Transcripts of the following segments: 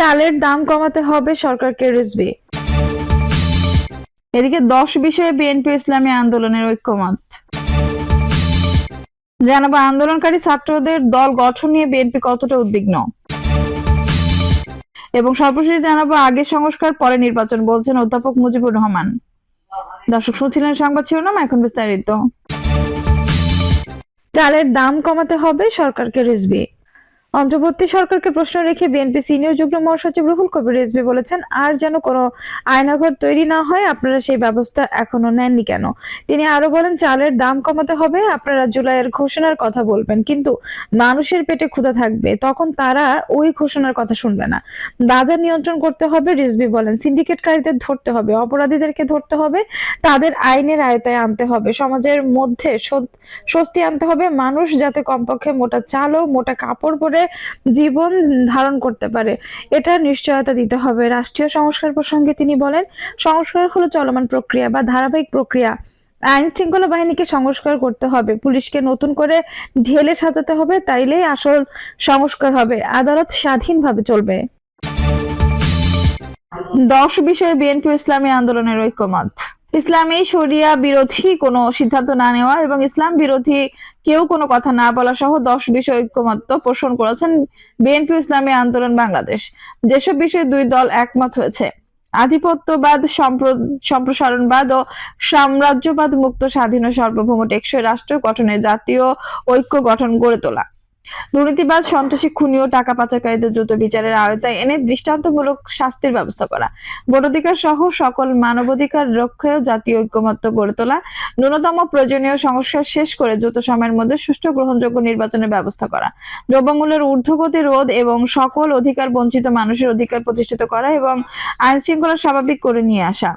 চালের দাম কমাতে হবে সরকারকে রিজবি এদিকে দশ বিষয়ে বিএনপি ইসলামী আন্দোলনের ঐক্যমত। জানাব, আন্দোলনকারী ছাত্রদের দল গঠন নিয়ে বিএনপি কতটা উদ্বিগ্ন? এবং সর্বশেষ জানাব আগে সংস্কার, পরে নির্বাচন বলছেন অধ্যাপক মুজিবুর রহমান। দর্শক, শুনছিলেন সংবাদ শিরোনাম, এখন বিস্তারিত। চালের দাম কমাতে হবে সরকারকে রিজবি অন্তর্বর্তী সরকারকে প্রশ্ন রেখে বিএনপি সিনিয়র যুগ্ম মহাসচিব রুহুল কবির রিজভি বলেছেন, আর যেন কোনো আয়নাঘর তৈরি না হয়, আপনারা সেই ব্যবস্থা এখনও নেননি কেন? তিনি আরও বলেন, চালের দাম কমাতে হবে, আপনারা জুলাইয়ের ঘোষণার কথা বলবেন, কিন্তু মানুষের পেটে ক্ষুধা থাকবে, তখন তারা ওই ঘোষণার কথা শুনবে না। বাজার নিয়ন্ত্রণ করতে হবে, রিজভি বলেন, সিন্ডিকেটকারীদের ধরতে হবে, অপরাধীদেরকে ধরতে হবে, তাদের আইনের আয়তায় আনতে হবে, সমাজের মধ্যে স্বস্তি- আনতে হবে, মানুষ যাতে কমপক্ষে মোটা চাল ও মোটা কাপড় পরে জীবন ধারণ করতে পারে। এটা নিশ্চয়তা দিতে হবে। রাষ্ট্রীয় সংস্কার প্রসঙ্গে তিনি বলেন, সংস্কার হলো চলমান প্রক্রিয়া বা ধারাবাহিক প্রক্রিয়া। আইন শৃঙ্খলা বাহিনীকে সংস্কার করতে হবে। পুলিশকে নতুন করে ঢেলে সাজাতে হবে, তাইলেই আসল সংস্কার হবে। আদালত স্বাধীনভাবে চলবে। দশ বিষয়ে বিএনপি ইসলামী আন্দোলনের ঐক্যমত। ইসলামী শরিয়া বিরোধী কোনো সিদ্ধান্ত না নেওয়া এবং ইসলাম বিরোধী কেউ কোনো কথা না বলা সহ দশ বিষয় ঐক্যমত্য পোষণ করেছেন বিএনপি ইসলামী আন্দোলন বাংলাদেশ। যেসব বিষয়ে দুই দল একমত হয়েছে, আধিপত্যবাদ, সম্প্র- সম্প্রসারণবাদ ও সাম্রাজ্যবাদ মুক্ত স্বাধীন সার্বভৌম টেকসই রাষ্ট্র গঠনে জাতীয় ঐক্য গঠন গড়ে তোলা। দুর্নীতিবাজ, সন্ত্রাসী, খুনি ও টাকা পাচারকারীদের দ্রুত বিচারের আওতায় এনে দৃষ্টান্তমূলক শাস্তির ব্যবস্থা করা। ভোটাধিকার সহ সকল মানবাধিকার রক্ষায় জাতীয় ঐক্যমত্য গড়ে তোলা ন্যূনতম প্রয়োজনীয় সংস্কার শেষ করে দ্রুত সময়ের মধ্যে সুষ্ঠু গ্রহণযোগ্য নির্বাচনের ব্যবস্থা করা। দ্রব্যমূল্যের ঊর্ধ্বগতি রোধ এবং সকল অধিকার বঞ্চিত মানুষের অধিকার প্রতিষ্ঠিত করা এবং আইন শৃঙ্খলা স্বাভাবিক করে নিয়ে আসা।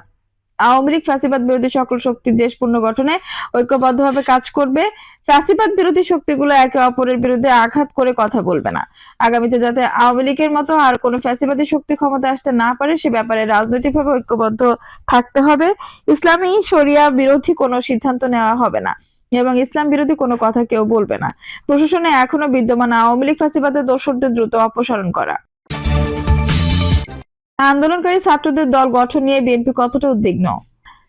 আওয়ামী লীগ ফ্যাসিবাদ বিরোধী সকল শক্তি দেশ পুনর্গঠনে ঐক্যবদ্ধভাবে কাজ করবে। ফ্যাসিবাদ বিরোধী শক্তিগুলো একে অপরের বিরুদ্ধে আঘাত করে কথা বলবে না। আগামীতে যাতে আওয়ামী লীগের মতো আর কোনো ফ্যাসিবাদী শক্তি ক্ষমতা আসতে না পারে, সে ব্যাপারে রাজনৈতিকভাবে ঐক্যবদ্ধ থাকতে হবে। ইসলামী শরিয়া বিরোধী কোনো সিদ্ধান্ত নেওয়া হবে না এবং ইসলাম বিরোধী কোনো কথা কেউ বলবে না। প্রশাসনে এখনও বিদ্যমান আওয়ামী লীগ ফ্যাসিবাদের দোষরদের দ্রুত অপসারণ করা। আন্দোলনকারী ছাত্রদের দল গঠন নিয়ে বিএনপি কতটা উদ্বিগ্ন?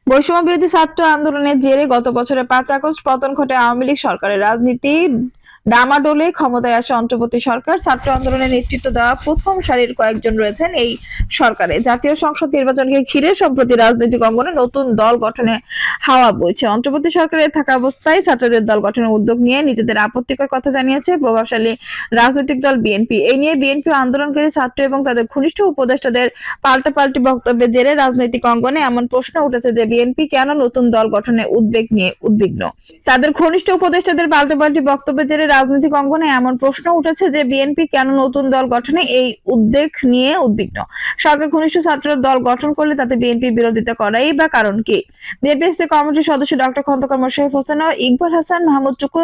বৈষম্য বিরোধী ছাত্র আন্দোলনের জেরে গত বছরের পাঁচ আগস্ট পতন ঘটে আওয়ামী লীগ সরকারের রাজনীতি। ডামাডোলে ক্ষমতায় আসে অন্তর্বর্তী সরকার। ছাত্র আন্দোলনের নেতৃত্ব দেওয়া প্রথম সারির কয়েকজন রয়েছেন এই সরকারে। জাতীয় সংসদ নির্বাচনকে ঘিরে সম্প্রতি রাজনৈতিক অঙ্গনে নতুন দল গঠনে হাওয়া বইছে। অন্তর্বর্তী সরকারে থাকা অবস্থায় ছাত্রদের দল গঠনের উদ্যোগ নিয়ে নিজেদের আপত্তিকর কথা জানিয়েছে প্রভাবশালী রাজনৈতিক দল বিএনপি। এই নিয়ে বিএনপি আন্দোলনকারী ছাত্র এবং তাদের ঘনিষ্ঠ উপদেষ্টাদের পাল্টাপাল্টি বক্তব্যের জেরে রাজনৈতিক অঙ্গনে এমন প্রশ্ন উঠেছে যে বিএনপি কেন নতুন দল গঠনে উদ্বেগ নিয়ে উদ্বিগ্ন? তাদের ঘনিষ্ঠ উপদেষ্টাদের পাল্টাপাল্টি বক্তব্যের জেরে রাজনৈতিক অঙ্গনে এমন প্রশ্ন উঠেছে যে বিএনপি কেন নতুন দল গঠনে এই উদ্বেগ নিয়ে উদ্বিগ্ন? সরকার ঘনিষ্ঠ ছাত্র দল গঠন করলে তাতে বিএনপি বিরোধিতা করাই বা কারণ কি? বিএনপি কমিটির সদস্য ডক্টর খন্দকার মোশারফ হোসেন ও ইকবাল হাসান মাহমুদ চুকু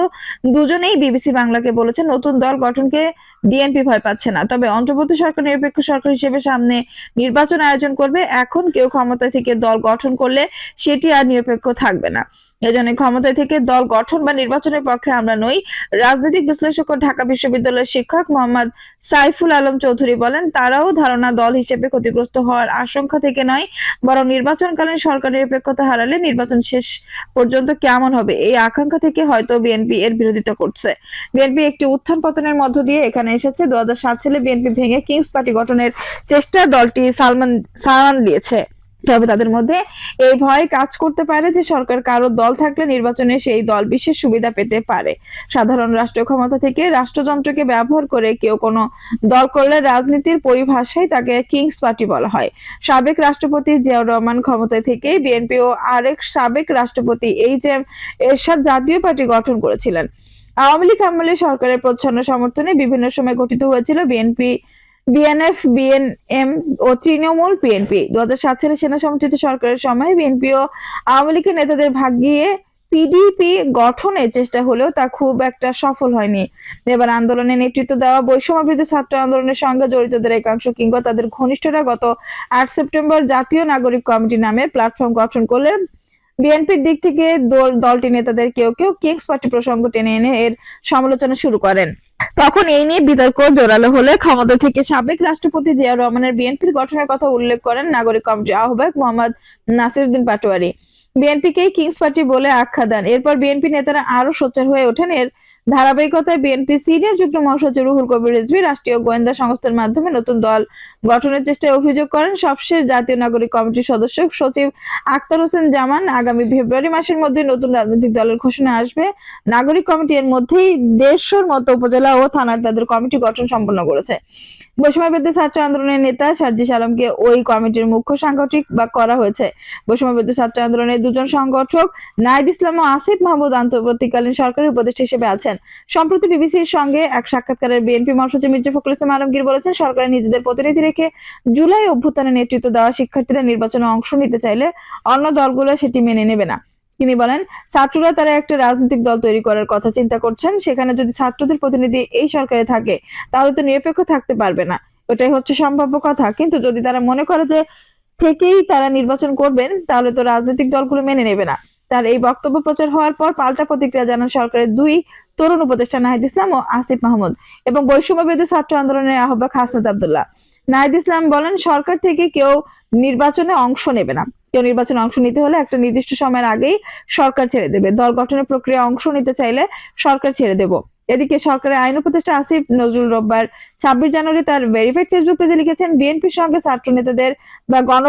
দুজনেই বিবিসি বাংলাকে বলেছেন নতুন দল গঠনকে বিএনপি ভয় পাচ্ছে না। তবে অন্তর্বর্তী সরকার, নিরপেক্ষ সরকার হিসেবে সামনে নির্বাচন আয়োজন করবে। এখন কেউ ক্ষমতা থেকে দল গঠন করলে সেটি আর নিরপেক্ষ থাকবে না। এজন্য ক্ষমতায় থেকে দল গঠন বা নির্বাচনের পক্ষে আমরা নই। রাজনৈতিক বিশ্লেষক ও ঢাকা বিশ্ববিদ্যালয়ের শিক্ষক মোহাম্মদ সাইফুল আলম চৌধুরী বলেন, তারাও ধারণা দল হিসেবে ক্ষতিগ্রস্ত হওয়ার আশঙ্কা থেকে নয়, বরং নির্বাচনকালীন সরকার নিরপেক্ষতা হারালে নির্বাচন শেষ পর্যন্ত কেমন হবে, এই আকাঙ্ক্ষা থেকে হয়তো বিএনপি এর বিরোধিতা করছে। বিএনপি একটি উত্থান পতনের মধ্য দিয়ে এখানে এসেছে। দু সালে বিএনপি ভেঙে কিংস পার্টি গঠনের চেষ্টা দলটি সালমান সালান দিয়েছে। তবে তাদের মধ্যে এই ভয় কাজ করতে পারে যে সরকার কারও দল থাকলে নির্বাচনে সেই দল বিশেষ সুবিধা পেতে পারে। সাধারণ রাষ্ট্র ক্ষমতা থেকে রাষ্ট্রযন্ত্রকে ব্যবহার করে কেউ কোনো দল করলে রাজনীতির পরিভাষায় তাকে কিংস পার্টি বলা হয়। সাবেক রাষ্ট্রপতি জিয়াউর রহমান ক্ষমতায় থেকে বিএনপি ও আরেক সাবেক রাষ্ট্রপতি এইচ এম এরশাদ জাতীয় পার্টি গঠন করেছিলেন। আওয়ামী লীগ আমলে সরকারের প্রচ্ছন্ন সমর্থনে বিভিন্ন সময় গঠিত হয়েছিল বিএনপি বিএনএফ বিএনএম ও তৃণমূল বিএনপি দু সালে সেনা সমর্থিত সরকারের সময় বিএনপি ও আওয়ামী লীগের নেতাদের ভাগিয়ে পিডিপি গঠনের চেষ্টা হলেও তা খুব একটা সফল হয়নি। এবার আন্দোলনে নেতৃত্ব দেওয়া বৈষম্য বিরোধী ছাত্র আন্দোলনের সঙ্গে জড়িতদের একাংশ কিংবা তাদের ঘনিষ্ঠরা গত আট সেপ্টেম্বর জাতীয় নাগরিক কমিটি নামে প্ল্যাটফর্ম গঠন করলে বিএনপির দিক থেকে দলটি নেতাদের কেউ কেউ কিংস পার্টি প্রসঙ্গ টেনে এনে এর সমালোচনা শুরু করেন। তখন এই নিয়ে বিতর্ক জোরালো হলে ক্ষমতা থেকে সাবেক রাষ্ট্রপতি জিয়া রহমানের বিএনপির গঠনের কথা উল্লেখ করেন নাগরিক কমিটির আহ্বায়ক মোহাম্মদ নাসিরউদ্দিন পাটোয়ারি। বিএনপিকেই কিংস পার্টি বলে আখ্যা দেন। এরপর বিএনপি নেতারা আরও সোচ্চার হয়ে ওঠেন। এর ধারাবাহিকতায় বিএনপি সিনিয়র যুগ্ম মহাসচিব রুহুল কবির রিজভী রাষ্ট্রীয় গোয়েন্দা সংস্থার মাধ্যমে নতুন দল গঠনের চেষ্টায় অভিযোগ করেন, সবশেষ জাতীয় নাগরিক কমিটির সদস্য সচিব আক্তার হোসেন জামান আগামী ফেব্রুয়ারি মাসের মধ্যে নতুন রাজনৈতিক দলের ঘোষণা আসবে। নাগরিক কমিটি এর মধ্যেই দেড়শোর মতো উপজেলা ও থানার তাদের কমিটি গঠন সম্পন্ন করেছে। বৈষম্যবিরোধী ছাত্র আন্দোলনের নেতা সার্জিস আলমকে ওই কমিটির মুখ্য সাংগঠনিক বা করা হয়েছে। বৈষম্যবিরোধী ছাত্র আন্দোলনের দুজন সংগঠক নাইদ ইসলাম ও আসিফ মাহমুদ আন্তর্বর্তীকালীন সরকারি উপদেষ্টা হিসেবে আছেন। সম্প্রতি বিবিসির সঙ্গে এক সাক্ষাৎকারে বিএনপি মহাসচিব মির্জা ফখরুল ইসলাম আলমগীর বলেছেন, সরকারের নিজেদের প্রতিনিধি রেখে জুলাই অভ্যুত্থানে নেতৃত্ব দেওয়া শিক্ষার্থীরা নির্বাচনে অংশ নিতে চাইলে অন্য দলগুলো সেটি মেনে নেবে না। তিনি বলেন, ছাত্ররা তারা একটা রাজনৈতিক দল তৈরি করার কথা চিন্তা করছেন, সেখানে যদি ছাত্রদের প্রতিনিধি এই সরকারে থাকে, তাহলে তো নিরপেক্ষ থাকতে পারবে না। ওটাই হচ্ছে সম্ভাব্য কথা। কিন্তু যদি তারা মনে করে যে, থেকেই তারা নির্বাচন করবেন, তাহলে তো রাজনৈতিক দলগুলো মেনে নেবে না। তার এই বক্তব্য প্রচার হওয়ার পর পাল্টা প্রতিক্রিয়া জানান সরকারের দুই তরুণ উপদেষ্টা নাহিদ ইসলাম ও আসিফ মাহমুদ এবং বৈষম্য বিরোধী ছাত্র আন্দোলনের আহ্বায়ক হাসনাত আব্দুল্লাহ। নাহিদ ইসলাম বলেন, সরকার থেকে কেউ নির্বাচনে অংশ নেবে না। কেউ নির্বাচনে অংশ নিতে হলে একটা নির্দিষ্ট সময়ের আগেই সরকার ছেড়ে দেবে। দল গঠনের প্রক্রিয়া অংশ নিতে চাইলে সরকার ছেড়ে দেব। এদিকে সরকারের আইন উপদেষ্টা আসিফ নজরুল রোববার ছাব্বিশ জানুয়ারি তার ভেরিফাইড ফেসবুক পেজে লিখেছেন, বিএনপির সঙ্গে ছাত্র নেতাদের বা গণ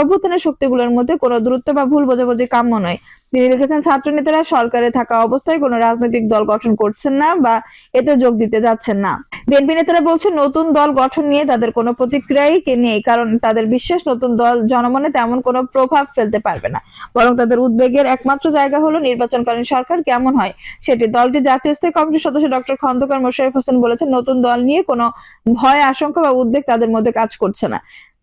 শক্তিগুলোর মধ্যে কোনো দূরত্ব বা ভুল বোঝাবুঝি কাম্য নয়। তিনি লিখেছেন ছাত্র নেতারা সরকারে থাকা অবস্থায় কোনো রাজনৈতিক দল গঠন করছেন না বা এতে যোগ দিতে যাচ্ছেন না। বিএনপি নেতারা বলছেন নতুন দল গঠন নিয়ে তাদের কোনো প্রতিক্রিয়াই নেই, কারণ তাদের বিশ্বাস নতুন দল জনমনে তেমন কোনো প্রভাব ফেলতে পারবে না। বরং তাদের উদ্বেগের একমাত্র জায়গা হলো নির্বাচনকালীন সরকার কেমন হয় সেটি দলটি জাতীয় স্থায়ী কমিটির সদস্য ডক্টর খন্দকার মোশাররফ হোসেন বলেছেন, নতুন দল নিয়ে কোনো ভয়, আশঙ্কা বা উদ্বেগ তাদের মধ্যে কাজ করছে না।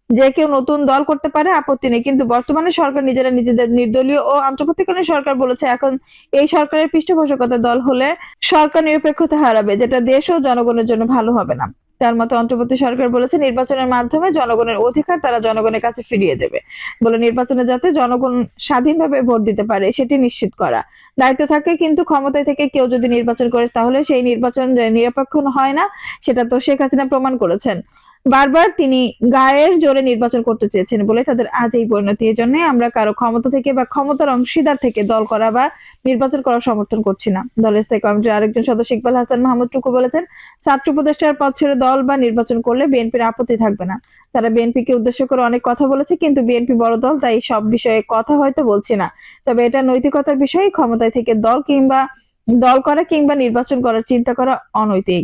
যে কেউ নতুন দল করতে পারে, আপত্তি নেই। কিন্তু বর্তমানে সরকার নিজেরা নিজেদের নির্দলীয় ও আন্তর্জাতিককালীন সরকার বলেছে, এখন এই সরকারের পৃষ্ঠপোষকতা দল হলে সরকার নিরপেক্ষতা হারাবে, যেটা দেশ ও জনগণের জন্য ভালো হবে না। তার মতে অন্তর্বর্তী সরকার বলেছে, নির্বাচনের মাধ্যমে জনগণের অধিকার তারা জনগণের কাছে ফিরিয়ে দেবে। বলে নির্বাচনে যাতে জনগণ স্বাধীনভাবে ভোট দিতে পারে, সেটি নিশ্চিত করা। দায়িত্ব থাকে, কিন্তু ক্ষমতায় থেকে কেউ যদি নির্বাচন করে, তাহলে সেই নির্বাচন নিরপেক্ষ হয় না, সেটা তো শেখ হাসিনা প্রমাণ করেছেন। বারবার তিনি গায়ের জোরে নির্বাচন করতে চেয়েছেন বলে তাদের আজ এই পরিণতি। এই জন্য আমরা কারও ক্ষমতা থেকে বা ক্ষমতার অংশীদার থেকে দল করা বা নির্বাচন করার সমর্থন করছি না। দলের স্থায়ী কমিটির আরেকজন সদস্য ইকবাল হাসান মাহমুদ টুকু বলেছেন, ছাত্র উপদেষ্টার পদ ছেড়ে দল বা নির্বাচন করলে বিএনপির আপত্তি থাকবে না। তারা বিএনপিকে উদ্দেশ্য করে অনেক কথা বলেছে, কিন্তু বিএনপি বড় দল, তাই সব বিষয়ে কথা হয়তো বলছি না। তবে এটা নৈতিকতার বিষয়ে, ক্ষমতায় থেকে দল কিংবা দল করা কিংবা নির্বাচন করার চিন্তা করা অনৈতিক।